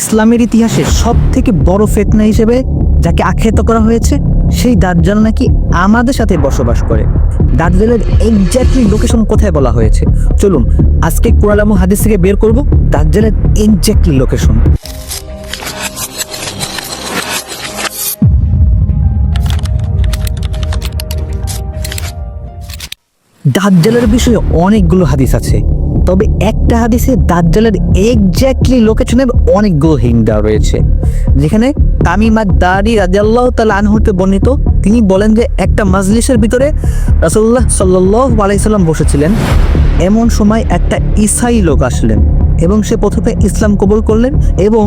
ইসলামের ইতিহাসে সব থেকে বড় ফেতনা হিসেবে যাকে আখ্যায়িত করা হয়েছে, সেই দাজ্জাল নাকি আমাদের সাথে বসবাস করে। দাজ্জালের এক্স্যাক্টলি লোকেশন কোথায় বলা হয়েছে? চলুন, আজকে কোরআলামু হাদিস থেকে বের করব দাজ্জালের এক্স্যাক্টলি লোকেশন দাজ্জালের বিষয়ে অনেকগুলো হাদিস আছে। তবে একটা হাদিসে দাজ্জালের এক্স্যাক্টলি লোকেশনের অনেকগুলো হিং দেওয়া রয়েছে। যেখানে তামিমাদ দারি রাজিয়াল্লাহ তাল আনহুতে বর্ণিত, তিনি বলেন যে একটা মাজলিসের ভিতরে রাসুল্লাহ সাল্লাহ আলাইসাল্লাম বসেছিলেন। এমন সময় একটা ইসাই লোক আসলেন এবং সে প্রথমে ইসলাম কবুল করলেন এবং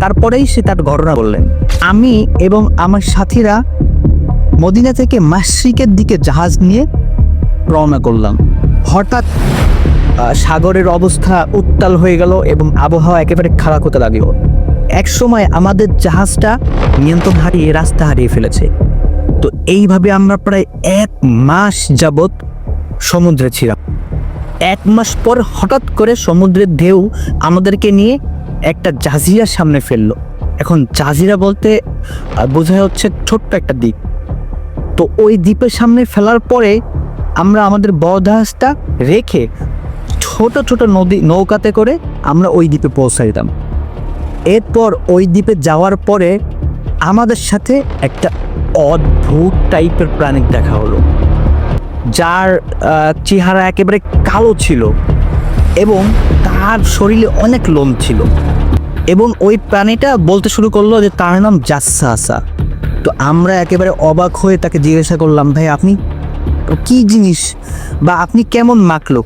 তারপরেই সে তার ঘটনা বললেন। আমি এবং আমার সাথীরা মদিনা থেকে মাসিকের দিকে জাহাজ নিয়ে রওনা করলাম। হঠাৎ সাগরের অবস্থা উত্তাল হয়ে গেল এবং আবহাওয়া একেবারে খারাপ হতে লাগল। এক সময় আমাদের জাহাজটা নিয়ন্ত্রণ হারিয়ে রাস্তা হারিয়ে ফেলেছে। তো এইভাবে আমরা প্রায় এক মাস যাবৎ সমুদ্রে ছিলাম। এক মাস পর হঠাৎ করে সমুদ্রের ঢেউ আমাদেরকে নিয়ে একটা জাজিরার সামনে ফেলল। এখন জাজিরা বলতে বোঝা হচ্ছে ছোট্ট একটা দ্বীপ। তো ওই দ্বীপের সামনে ফেলার পরে আমরা আমাদের জাহাজটা রেখে ছোট ছোট নদী নৌকাতে করে আমরা ওই দ্বীপে পৌঁছে পৌঁছাইতাম। এরপর ওই দ্বীপে যাওয়ার পরে আমাদের সাথে একটা অদ্ভুত টাইপের প্রাণী দেখা হলো, যার চেহারা একেবারে কালো ছিল এবং তার শরীরে অনেক লোম ছিল এবং ওই প্রাণীটা বলতে শুরু করল যে তার নাম জাসাসা তো আমরা একেবারে অবাক হয়ে তাকে জিজ্ঞাসা করলাম, ভাই, আপনি কি জিনিস বা আপনি কেমন মাখলো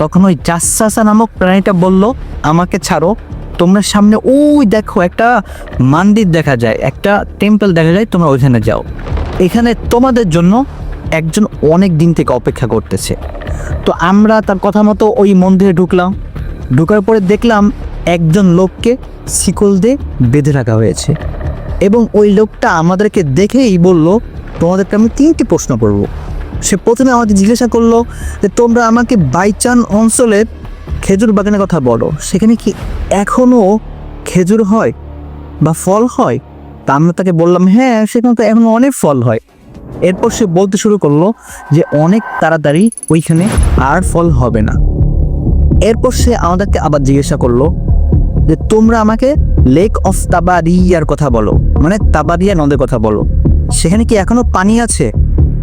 তখন ওই জাসাসা নামক প্রাণীটা বলল, আমাকে ছাড়ো, তোমরা সামনে ওই দেখো একটা মন্দির দেখা যায়, একটা টেম্পল দেখা যায়, তোমরা ওইখানে যাও। এখানে তোমাদের জন্য একজন অনেক দিন থেকে অপেক্ষা করতেছে। তো আমরা তার কথা মতো ওই মন্দিরে ঢুকলাম। ঢুকার পরে দেখলাম একজন লোককে শিকল দিয়ে বেঁধে রাখা হয়েছে এবং ওই লোকটা আমাদেরকে দেখেই বলল, তোমাদেরকে আমি তিনটি প্রশ্ন করব। সে প্রথমে আমাদের জিজ্ঞাসা করল যে, তোমরা আমাকে বাইচান অঞ্চলের খেজুর বাগানের কথা বলো। সেখানে কি এখনও খেজুর হয় বা ফল হয়? তা আমরা তাকে বললাম হ্যাঁ সেখানে তো এখনও অনেক ফল হয়। এরপর সে বলতে শুরু করল যে, অনেক তাড়াতাড়ি ওইখানে আর ফল হবে না। এরপর সে আমাদেরকে আবার জিজ্ঞাসা করল যে, তোমরা আমাকে লেক অফ তাবারিয়ার কথা বলো মানে তাবারিয়া নদের কথা বলো। সেখানে কি এখনও পানি আছে?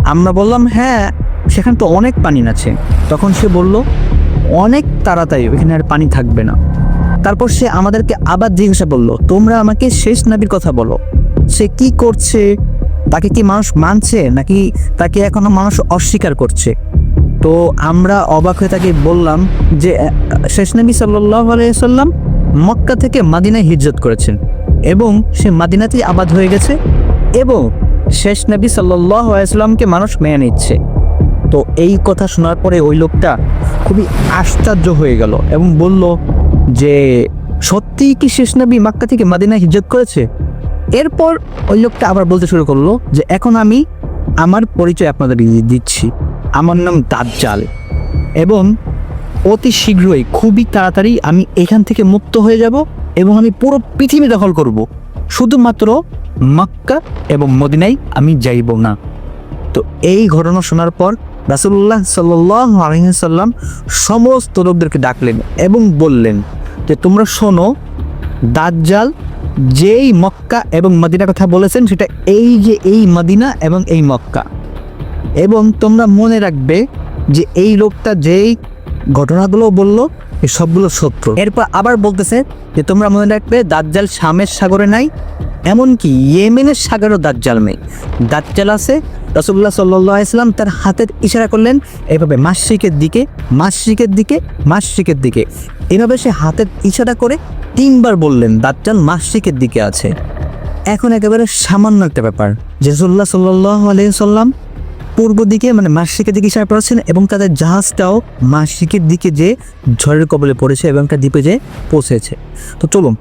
আমরা বললাম হ্যাঁ সেখানে তো অনেক পানি আছে। তখন সে বলল, অনেক তাড়াতাড়ি, ওইখানে আর পানি থাকবে না। তারপর সে আমাদেরকে আবার জিজ্ঞাসা করল, তোমরা আমাকে শেষ নাবির কথা বলো। সে কি করছে? তাকে কি মানুষ মানছে? নাকি তাকে এখনও মানুষ অস্বীকার করছে? তো আমরা অবাক হয়ে তাকে বললাম যে শেষ নবী আলাইসাল্লাম মক্কা থেকে মাদিনায় হিজরত করেছেন এবং সে মাদিনাতেই আবাদ হয়ে গেছে এবং শেষ নবী সাল্লাহ আলাইসাল্লামকে মানুষ মেনে নিচ্ছে। তো এই কথা শোনার পরে ওই লোকটা খুবই আশ্চর্য হয়ে গেল এবং বলল যে, সত্যিই কি শেষ নবী মাক্কা থেকে মাদিনায় হিজরত করেছে? এরপর ওই লোকটা আবার বলতে শুরু করল যে, এখন আমি আমার পরিচয় আপনাদের দিচ্ছি। আমার নাম দাজ্জাল এবং অতি শীঘ্রই, খুবই তাড়াতাড়ি আমি এখান থেকে মুক্ত হয়ে যাব এবং আমি পুরো পৃথিবী দখল করব। শুধুমাত্র মক্কা এবং মদিনায় আমি যাইব না। তো এই ঘটনা শোনার পর রাসুল্লাহ সাল্লাহ আলহিসাল্লাম সমস্ত লোকদেরকে ডাকলেন এবং বললেন যে, তোমরা শোনো, দাজ্জাল যেই মক্কা এবং মদিনার কথা বলেছেন, সেটা এই যে এই মদিনা এবং এই মক্কা। এবং তোমরা মনে রাখবে যে, এই লোকটা যেই ঘটনাগুলো বলল সবগুলো সত্য এরপর আবার বলতেছে যে, তোমরা মনে রাখবে দাজ্জাল শামের সাগরে নাই, এমনকি ইয়েমেনের সাগরও দাজ্জাল নেই। দাজ্জাল আছে রসুল্লাহ সাল্লাহ ইসলাম তার হাতের ইশারা করলেন, এভাবে মাসিকের দিকে মাসিকের দিকে মাসিকের দিকে। এভাবে সে হাতের ইশারা করে তিনবার বললেন, দাজ্জাল মাসিকের দিকে আছে। এখন একেবারে সামান্য একটা ব্যাপার। জেসুল্লাহ সাল্লাহ আলহিসাল্লাম পূর্ব দিকে মানে মাসিকের দিকে ইশারা করেছেন এবং তাদের জাহাজটাও মাসিকের দিকে যে ঝড়ের কবলে পড়েছে এবং একটা দ্বীপে যে পৌঁছেছে। তো চলুন,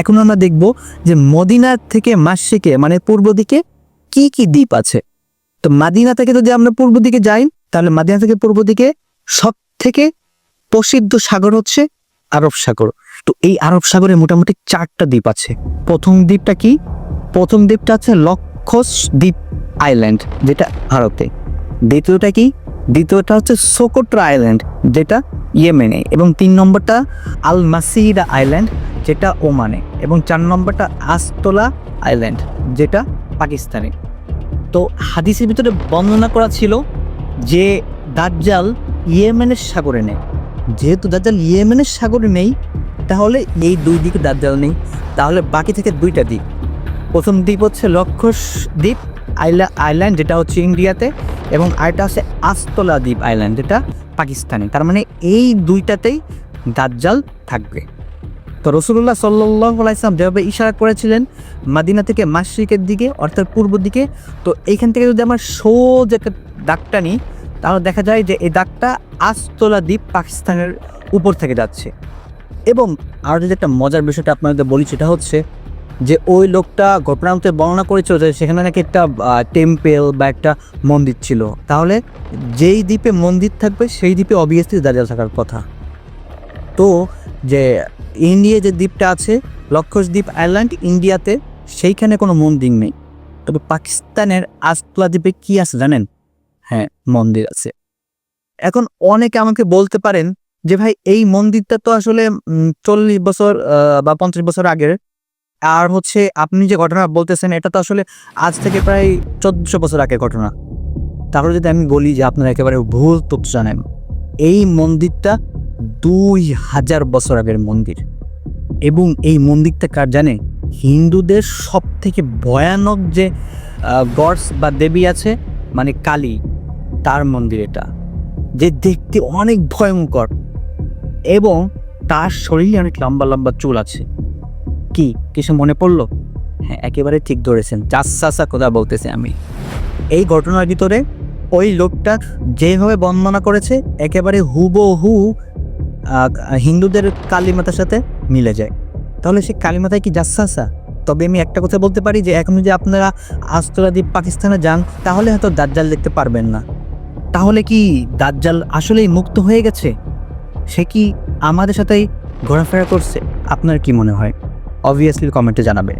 এখন আমরা দেখব যে মদিনা থেকে মাসিকে মানে পূর্ব দিকে কি কি দ্বীপ আছে। তো মাদিনা থেকে যদি আমরা পূর্ব দিকে যাই, তাহলে মাদিনা থেকে পূর্ব দিকে সব থেকে প্রসিদ্ধ সাগর হচ্ছে আরব সাগর। তো এই আরব সাগরে মোটামুটি চারটা দ্বীপ আছে। প্রথম দ্বীপটা কি? প্রথম দ্বীপটা আছে লক্ষস দ্বীপ আইল্যান্ড, যেটা ভারতে। দ্বিতীয়টা কি? দ্বিতীয়টা হচ্ছে সোকোট্রা আইল্যান্ড যেটা ইয়েমেনে, এবং তিন নম্বরটা আল মাসিদা আইল্যান্ড যেটা ওমানে, এবং চার নম্বরটা আস্তোলা আইল্যান্ড যেটা পাকিস্তানে। তো হাদিসের ভিতরে বর্ণনা করা ছিল যে দাজ্জাল ইয়েমেনের সাগরে নেই। যেহেতু দাজ্জাল ইয়েমেনের সাগরে নেই, তাহলে এই দুই দিকে দাজ্জাল নেই। তাহলে বাকি থেকে দুইটা দ্বীপ। প্রথম দ্বীপ হচ্ছে লক্ষস দ্বীপ আইল্যান্ড, যেটা হচ্ছে ইন্ডিয়াতে, এবং আরেকটা হচ্ছে আস্তলা দ্বীপ আইল্যান্ড, যেটা পাকিস্তানে। তার মানে এই দুইটাতেই দাজ্জাল থাকবে। তো রসুল্লাহ সাল্লাহ আলাইসলাম যেভাবে ইশারা করেছিলেন মাদিনা থেকে মাসরিকের দিকে, অর্থাৎ পূর্ব দিকে, তো এইখান থেকে যদি আমার সোজ একটা দাগটা নিই, তাহলে দেখা যায় যে এই দাগটা আস্তলা দ্বীপ পাকিস্তানের উপর থেকে যাচ্ছে। এবং আরও যদি একটা মজার বিষয়টা আপনাদের বলি, সেটা হচ্ছে যে ওই লোকটা ঘটনাতে বর্ণনা করেছিল যে সেখানে নাকি একটা টেম্পেল বা একটা মন্দির ছিল। তাহলে যেই দ্বীপে মন্দির থাকবে, সেই দ্বীপে অবভিয়াসলি দাঁড়িয়ে থাকার কথা। তো যে ইন্ডিয়া যে দ্বীপটা আছে লক্ষস দ্বীপ আইল্যান্ড ইন্ডিয়াতে সেইখানে কোনো মন্দির নেই। তবে পাকিস্তানের আস্তলা দ্বীপে কি আছে জানেন? হ্যাঁ মন্দির আছে। এখন অনেকে আমাকে বলতে পারেন যে ভাই, এই মন্দিরটা তো আসলে চল্লিশ বছর বা পঞ্চাশ বছর আগের আর হচ্ছে আপনি যে ঘটনা বলতেছেন, এটা তো আসলে আজ থেকে প্রায় চোদ্দশো বছর আগের ঘটনা। তাহলে যদি আমি বলি যে আপনারা একেবারে ভুল তথ্য জানেন, এই মন্দিরটা দুই হাজার বছর আগের মন্দির। এবং এই মন্দিরটা কার জানে? হিন্দুদের সব থেকে ভয়ানক যে গডস বা দেবী আছে মানে কালী, তার মন্দির এটা। যে দেখতে অনেক ভয়ঙ্কর। এবং তার শরীরে অনেক লম্বা লম্বা চুল আছে। কি? কিছু মনে পড়ল? হ্যাঁ একেবারে ঠিক ধরেছেন। চাষা কথা বলতেছে আমি। এই ঘটনার ভিতরে ওই লোকটা যেভাবে বর্ণনা করেছে, একেবারে হুবহু হিন্দুদের কালীমাতার সাথে মিলে যায়। তাহলে সে কালীমাতায় কি জাসাসা তবে আমি একটা কথা বলতে পারি যে, এখন যদি আপনারা আস্তরা দ্বীপ পাকিস্তানে যান, তাহলে হয়তো দাজ্জাল দেখতে পারবেন না। তাহলে কি দাজ্জাল আসলেই মুক্ত হয়ে গেছে? সে কি আমাদের সাথেই ঘোরাফেরা করছে? আপনার কি মনে হয়? অবভিয়াসলি কমেন্টে জানাবে।